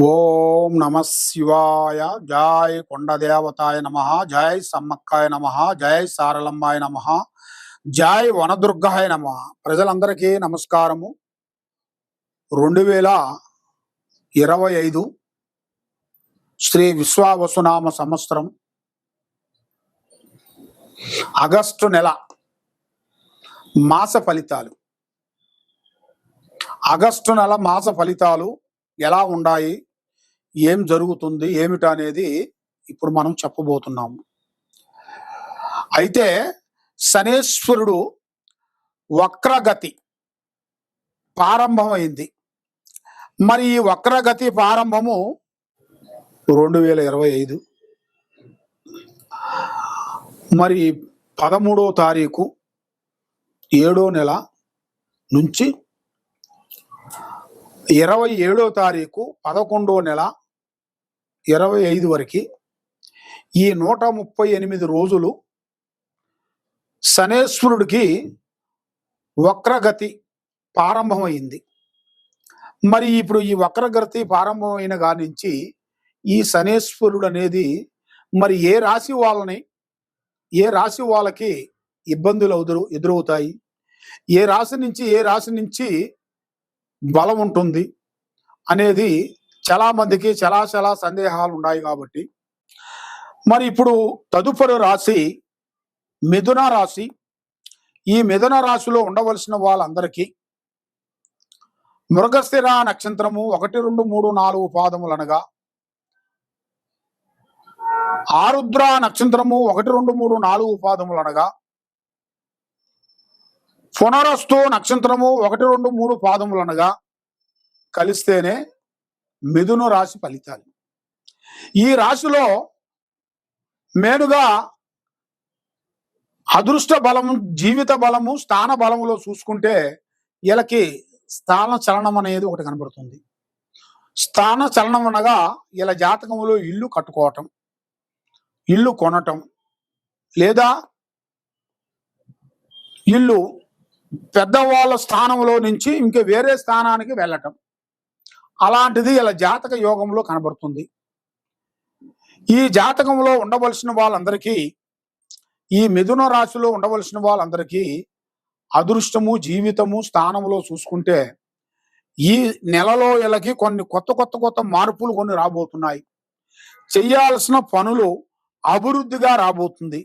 ఓం నమ శివాయ. జై కొండదేవతాయ నమ. జై సమ్మక్కాయ నమ. జై సారలమ్మాయ నమ. జై వనదుర్గాయ నమ. ప్రజలందరికీ నమస్కారము. రెండు వేల ఇరవై ఐదు శ్రీ విశ్వావసునామ సంవత్సరం ఆగస్టు నెల మాస ఫలితాలు. ఆగస్టు నెల మాస ఫలితాలు ఎలా ఉన్నాయి ఏం జరుగుతుంది ఏమిటనేది ఇప్పుడు మనం చెప్పబోతున్నాము. అయితే శనేశ్వరుడు వక్రగతి ప్రారంభమైంది. మరి ఈ వక్రగతి ప్రారంభము రెండు వేల ఇరవై ఐదు. మరి పదమూడో తారీఖు ఏడో నెల నుంచి ఇరవై ఏడో తారీఖు పదకొండో నెల ఇరవై ఐదు వరకు ఈ నూట ముప్పై ఎనిమిది రోజులు శనేశ్వరుడికి వక్రగతి ప్రారంభమైంది. మరి ఇప్పుడు ఈ వక్రగతి ప్రారంభమైన కాడి నుంచి ఈ శనేశ్వరుడు అనేది మరి ఏ రాశి వాళ్ళని ఏ రాశి వాళ్ళకి ఇబ్బందులు ఎదురు ఎదురవుతాయి? ఏ రాశి నుంచి ఏ రాశి నుంచి బలం ఉంటుంది అనేది చాలా మందికి చాలా చాలా సందేహాలు ఉన్నాయి కాబట్టి. మరి ఇప్పుడు తదుపరి రాశి మిథున రాశి. ఈ మిథున రాశిలో ఉండవలసిన వాళ్ళందరికీ మృగస్థిర నక్షత్రము ఒకటి రెండు మూడు నాలుగు పాదములు అనగా ఆరుద్ర నక్షత్రము ఒకటి రెండు మూడు నాలుగు పాదములు అనగా పునరస్తు నక్షత్రము ఒకటి రెండు మూడు పాదములు అనగా కలిస్తేనే మిథున రాశి ఫలితాలు. ఈ రాశిలో మేనుగా అదృష్ట బలము జీవిత బలము స్థాన బలములో చూసుకుంటే వీళ్ళకి స్థాన చలనం అనేది ఒకటి కనబడుతుంది. స్థాన చలనం అనగా ఇలా జాతకములో ఇల్లు కట్టుకోవటం ఇల్లు కొనటం లేదా ఇల్లు పెద్దవాళ్ళ స్థానంలో నుంచి ఇంకా వేరే స్థానానికి వెళ్ళటం. అలాంటిది ఇలా జాతక యోగంలో కనబడుతుంది. ఈ జాతకంలో ఉండవలసిన వాళ్ళందరికీ ఈ మిథున రాశిలో ఉండవలసిన వాళ్ళందరికీ అదృష్టము జీవితము స్థానంలో చూసుకుంటే ఈ నెలలో వీళ్ళకి కొన్ని కొత్త కొత్త కొత్త మార్పులు కొన్ని రాబోతున్నాయి. చేయాల్సిన పనులు అభివృద్ధిగా రాబోతుంది.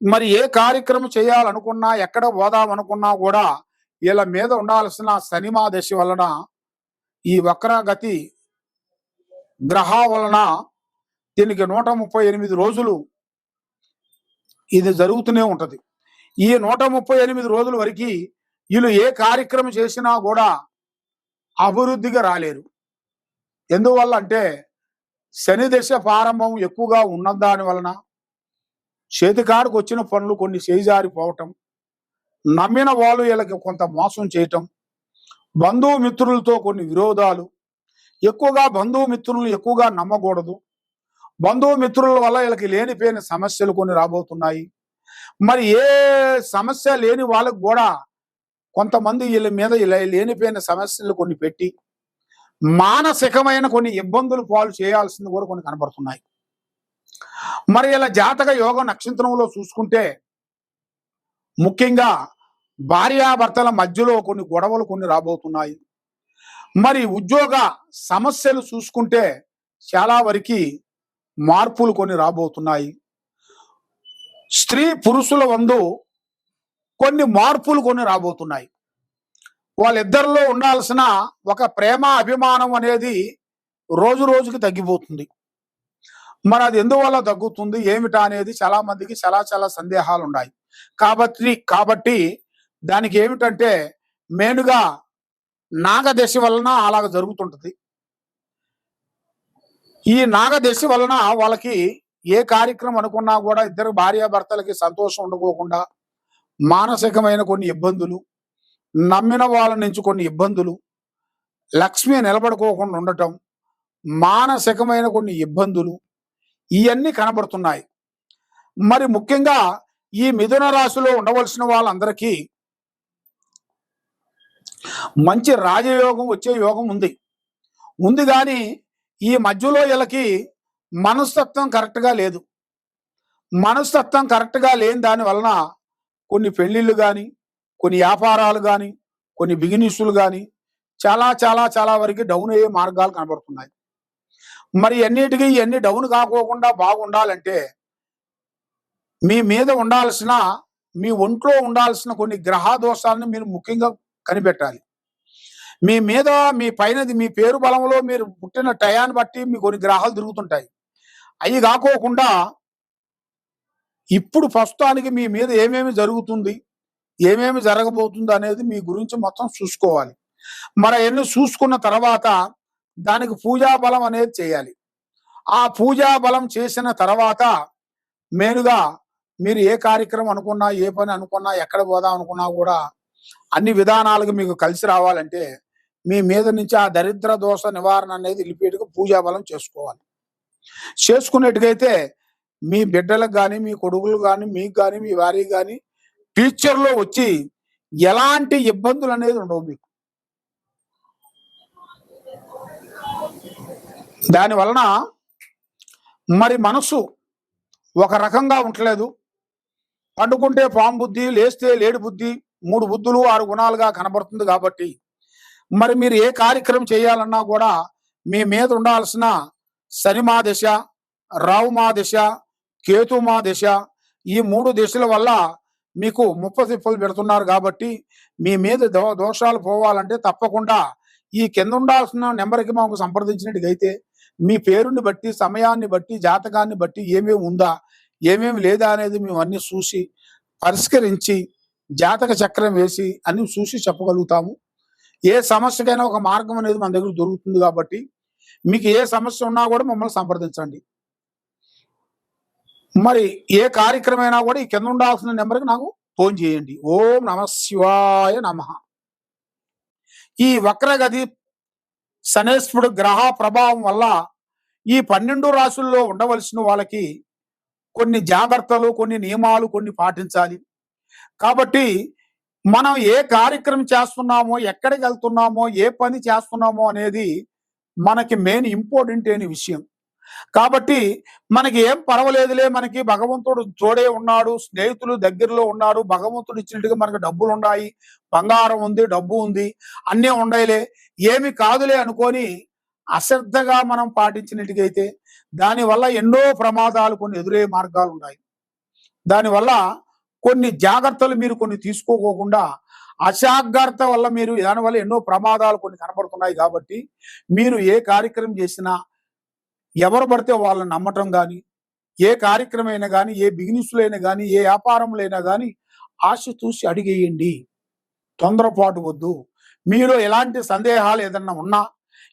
మరి ఏ కార్యక్రమం చేయాలనుకున్నా ఎక్కడ పోదామనుకున్నా కూడా వీళ్ళ మీద ఉండాల్సిన శనిమా దశ వలన ఈ వక్రగతి గ్రహ వలన దీనికి నూట ముప్పై ఎనిమిది రోజులు ఇది జరుగుతూనే ఉంటుంది. ఈ నూట ముప్పై ఎనిమిది రోజుల వరకు వీళ్ళు ఏ కార్యక్రమం చేసినా కూడా అభివృద్ధిగా రాలేరు. ఎందువల్ల అంటే శని దశ ప్రారంభం ఎక్కువగా ఉన్న దాని వలన చేతికాడికి వచ్చిన పనులు కొన్ని చేజారిపోవటం నమ్మిన వాళ్ళు వీళ్ళకి కొంత మోసం చేయటం బంధువు మిత్రులతో కొన్ని విరోధాలు. ఎక్కువగా బంధువు మిత్రులను ఎక్కువగా నమ్మకూడదు. బంధుమిత్రుల వల్ల వీళ్ళకి లేనిపోయిన సమస్యలు కొన్ని రాబోతున్నాయి. మరి ఏ సమస్య లేని వాళ్ళకు కూడా కొంతమంది వీళ్ళ మీద ఇలా లేనిపోయిన సమస్యలు కొన్ని పెట్టి మానసికమైన కొన్ని ఇబ్బందులు పాలు చేయాల్సింది కూడా కొన్ని కనబడుతున్నాయి. మరి ఇలా జాతక యోగ నక్షత్రంలో చూసుకుంటే ముఖ్యంగా భార్యాభర్తల మధ్యలో కొన్ని గొడవలు కొన్ని రాబోతున్నాయి. మరి ఉద్యోగ సమస్యలు చూసుకుంటే చాలా వరకు మార్పులు కొన్ని రాబోతున్నాయి. స్త్రీ పురుషుల వందు కొన్ని మార్పులు కొన్ని రాబోతున్నాయి. వాళ్ళిద్దరిలో ఉండాల్సిన ఒక ప్రేమ అభిమానం అనేది రోజు రోజుకి తగ్గిపోతుంది. మరి అది ఎందువల్ల తగ్గుతుంది? ఏమిటా అనేది చాలా మందికి చాలా చాలా సందేహాలు ఉన్నాయి కాబట్టి కాబట్టి దానికి ఏమిటంటే మెయిన్గా నాగదశ వలన అలాగ జరుగుతుంటుంది. ఈ నాగదశ వలన వాళ్ళకి ఏ కార్యక్రమం అనుకున్నా కూడా ఇద్దరు భార్యాభర్తలకి సంతోషం ఉండకోకుండా మానసికమైన కొన్ని ఇబ్బందులు నమ్మిన వాళ్ళ నుంచి కొన్ని ఇబ్బందులు లక్ష్మి నిలబడుకోకుండా ఉండటం మానసికమైన కొన్ని ఇబ్బందులు ఇవన్నీ కనబడుతున్నాయి. మరి ముఖ్యంగా ఈ మిథున రాశిలో ఉండవలసిన వాళ్ళందరికీ మంచి రాజయోగం వచ్చే యోగం ఉంది. ఉంది కానీ ఈ మధ్యలో వీళ్ళకి మనస్తత్వం కరెక్ట్గా లేదు. మనస్తత్వం కరెక్ట్గా లేని దాని వలన కొన్ని పెళ్ళిళ్ళు కానీ కొన్ని వ్యాపారాలు కానీ కొన్ని బిజినెస్లు కానీ చాలా చాలా చాలా వరకు డౌన్ అయ్యే మార్గాలు కనబడుతున్నాయి. మరి అన్నిటికీ ఇవన్నీ డౌన్ కాకోకుండా బాగుండాలంటే మీ మీద ఉండాల్సిన మీ ఒంట్లో ఉండాల్సిన కొన్ని గ్రహ దోషాలను మీరు ముఖ్యంగా కనిపెట్టాలి. మీ మీద మీ పైనది మీ పేరు బలంలో మీరు పుట్టిన టయాన్ని బట్టి మీ కొన్ని గ్రహాలు తిరుగుతుంటాయి. అవి కాకోకుండా ఇప్పుడు ప్రస్తుతానికి మీ మీద ఏమేమి జరుగుతుంది ఏమేమి జరగబోతుంది అనేది మీ గురించి మొత్తం చూసుకోవాలి. మరి అవన్నీ చూసుకున్న తర్వాత దానికి పూజా బలం అనేది చేయాలి. ఆ పూజా బలం చేసిన తర్వాత మెయిన్గా మీరు ఏ కార్యక్రమం అనుకున్నా ఏ పని అనుకున్నా ఎక్కడ పోదాం అనుకున్నా కూడా అన్ని విధానాలకు మీకు కలిసి రావాలంటే మీ మీద నుంచి ఆ దరిద్ర దోష నివారణ అనేది వెళ్ళిపోయేట్టుగా పూజా బలం చేసుకోవాలి. చేసుకున్నట్టుగైతే మీ బిడ్డలకు కానీ మీ కొడుకులు కానీ మీకు కానీ మీ వారికి కానీ ఫ్యూచర్లో వచ్చి ఎలాంటి ఇబ్బందులు అనేది ఉండవు మీకు. దాని వలన మరి మనసు ఒక రకంగా ఉండలేదు పండుకుంటే పాము బుద్ధి లేస్తే లేడి బుద్ధి మూడు బుద్ధులు ఆరు గుణాలుగా కనబడుతుంది కాబట్టి మరి మీరు ఏ కార్యక్రమం చేయాలన్నా కూడా మీ మీద ఉండాల్సిన శనిమా మా రావుమా కేతు కేతుమా దిశ ఈ మూడు దిశల వల్ల మీకు ముప్ప తిప్పలు పెడుతున్నారు కాబట్టి మీ మీద దో దోషాలు పోవాలంటే తప్పకుండా ఈ కింద ఉండాల్సిన నెంబర్కి మాకు సంప్రదించినట్టుగైతే మీ పేరుని బట్టి సమయాన్ని బట్టి జాతకాన్ని బట్టి ఏమేమి ఉందా ఏమేమి లేదా అనేది మేము అన్ని చూసి పరిష్కరించి జాతక చక్రం వేసి అని చూసి చెప్పగలుగుతాము. ఏ సమస్యకైనా ఒక మార్గం అనేది మన దగ్గర దొరుకుతుంది కాబట్టి మీకు ఏ సమస్య ఉన్నా కూడా మమ్మల్ని సంప్రదించండి. మరి ఏ కార్యక్రమైనా కూడా ఈ కింద ఉండాల్సిన నెంబర్కి నాకు ఫోన్ చేయండి. ఓం నమ శివాయ నమ. ఈ వక్రగతి శనేశ్వరుడు గ్రహ ప్రభావం వల్ల ఈ పన్నెండు రాసుల్లో ఉండవలసిన వాళ్ళకి కొన్ని జాగ్రత్తలు కొన్ని నియమాలు కొన్ని పాటించాలి. కాబట్టి మనం ఏ కార్యక్రమం చేస్తున్నామో ఎక్కడికి వెళ్తున్నామో ఏ పని చేస్తున్నామో అనేది మనకి మెయిన్ ఇంపార్టెంట్ అయిన విషయం. కాబట్టి మనకి ఏం పర్వాలేదులే మనకి భగవంతుడు తోడే ఉన్నాడు స్నేహితులు దగ్గరలో ఉన్నాడు భగవంతుడు ఇచ్చినట్టుగా మనకి డబ్బులు ఉన్నాయి బంగారం ఉంది డబ్బు ఉంది అన్నీ ఉండయిలే. ఏమి కాదులే అనుకొని అశ్రద్ధగా మనం పాటించినట్టుగైతే దానివల్ల ఎన్నో ప్రమాదాలు కొన్ని ఎదురయ్యే మార్గాలు ఉన్నాయి. దానివల్ల కొన్ని జాగ్రత్తలు మీరు కొన్ని తీసుకోకోకుండా అశాగ్రత్త వల్ల మీరు దానివల్ల ఎన్నో ప్రమాదాలు కొన్ని కనబడుతున్నాయి కాబట్టి మీరు ఏ కార్యక్రమం చేసినా ఎవరు పడితే వాళ్ళని నమ్మటం కానీ ఏ కార్యక్రమం అయినా కానీ ఏ బిజినెస్లో అయినా కానీ ఏ వ్యాపారంలో అయినా కానీ ఆశ చూసి అడిగేయండి. తొందరపాటు వద్దు. మీలో ఎలాంటి సందేహాలు ఏదన్నా ఉన్నా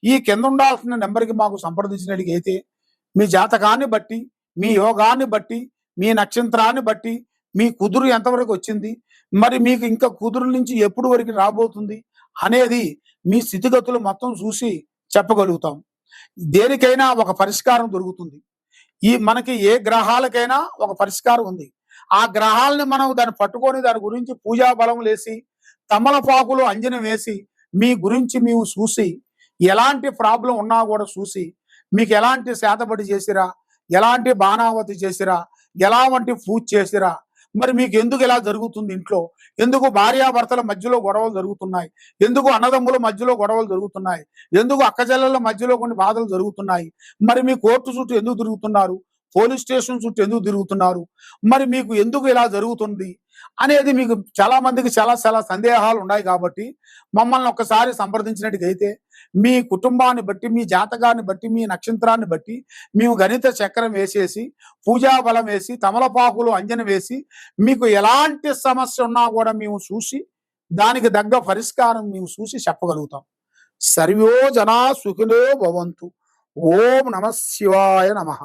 ఈ కింద ఉండాల్సిన నెంబర్కి మాకు సంప్రదించినట్టుగైతే మీ జాతకాన్ని బట్టి మీ యోగాన్ని బట్టి మీ నక్షత్రాన్ని బట్టి మీ కుదురు ఎంతవరకు వచ్చింది? మరి మీకు ఇంకా కుదురు నుంచి ఎప్పుడు వరకు రాబోతుంది? అనేది మీ స్థితిగతులు మొత్తం చూసి చెప్పగలుగుతాం. దేనికైనా ఒక పరిష్కారం దొరుకుతుంది. ఈ మనకి ఏ గ్రహాలకైనా ఒక పరిష్కారం ఉంది. ఆ గ్రహాలని మనం దాన్ని పట్టుకొని దాని గురించి పూజా బలం లేసి తమలపాకులు అంజనం వేసి మీ గురించి మేము చూసి ఎలాంటి ప్రాబ్లం ఉన్నా కూడా చూసి మీకు ఎలాంటి శాతపడి చేసిరా? ఎలాంటి బాణావతి చేసిరా? ఎలా వంటి పూజ చేసిరా? మరి మీకు ఎందుకు ఇలా జరుగుతుంది ఇంట్లో? ఎందుకు భార్యాభర్తల మధ్యలో గొడవలు జరుగుతున్నాయి? ఎందుకు అన్నదమ్ముల మధ్యలో గొడవలు జరుగుతున్నాయి? ఎందుకు అక్కచెల్లెల మధ్యలో కొన్ని బాధలు జరుగుతున్నాయి? మరి మీ కోర్టు చుట్టూ ఎందుకు తిరుగుతున్నారు? పోలీస్ స్టేషన్ చుట్టూ ఎందుకు తిరుగుతున్నారు? మరి మీకు ఎందుకు ఇలా జరుగుతుంది? అనేది మీకు చాలా మందికి చాలా చాలా సందేహాలు ఉన్నాయి కాబట్టి మమ్మల్ని ఒక్కసారి సంప్రదించినట్టుగైతే మీ కుటుంబాన్ని బట్టి మీ జాతకాన్ని బట్టి మీ నక్షత్రాన్ని బట్టి మేము గణిత చక్రం వేసేసి పూజా బలం వేసి తమలపాకులు అంజన వేసి మీకు ఎలాంటి సమస్య ఉన్నా కూడా మేము చూసి దానికి తగ్గ పరిష్కారం మేము చూసి చెప్పగలుగుతాం. సర్వో జనా సుఖినో భవంతు. ఓం నమ శివాయ నమః.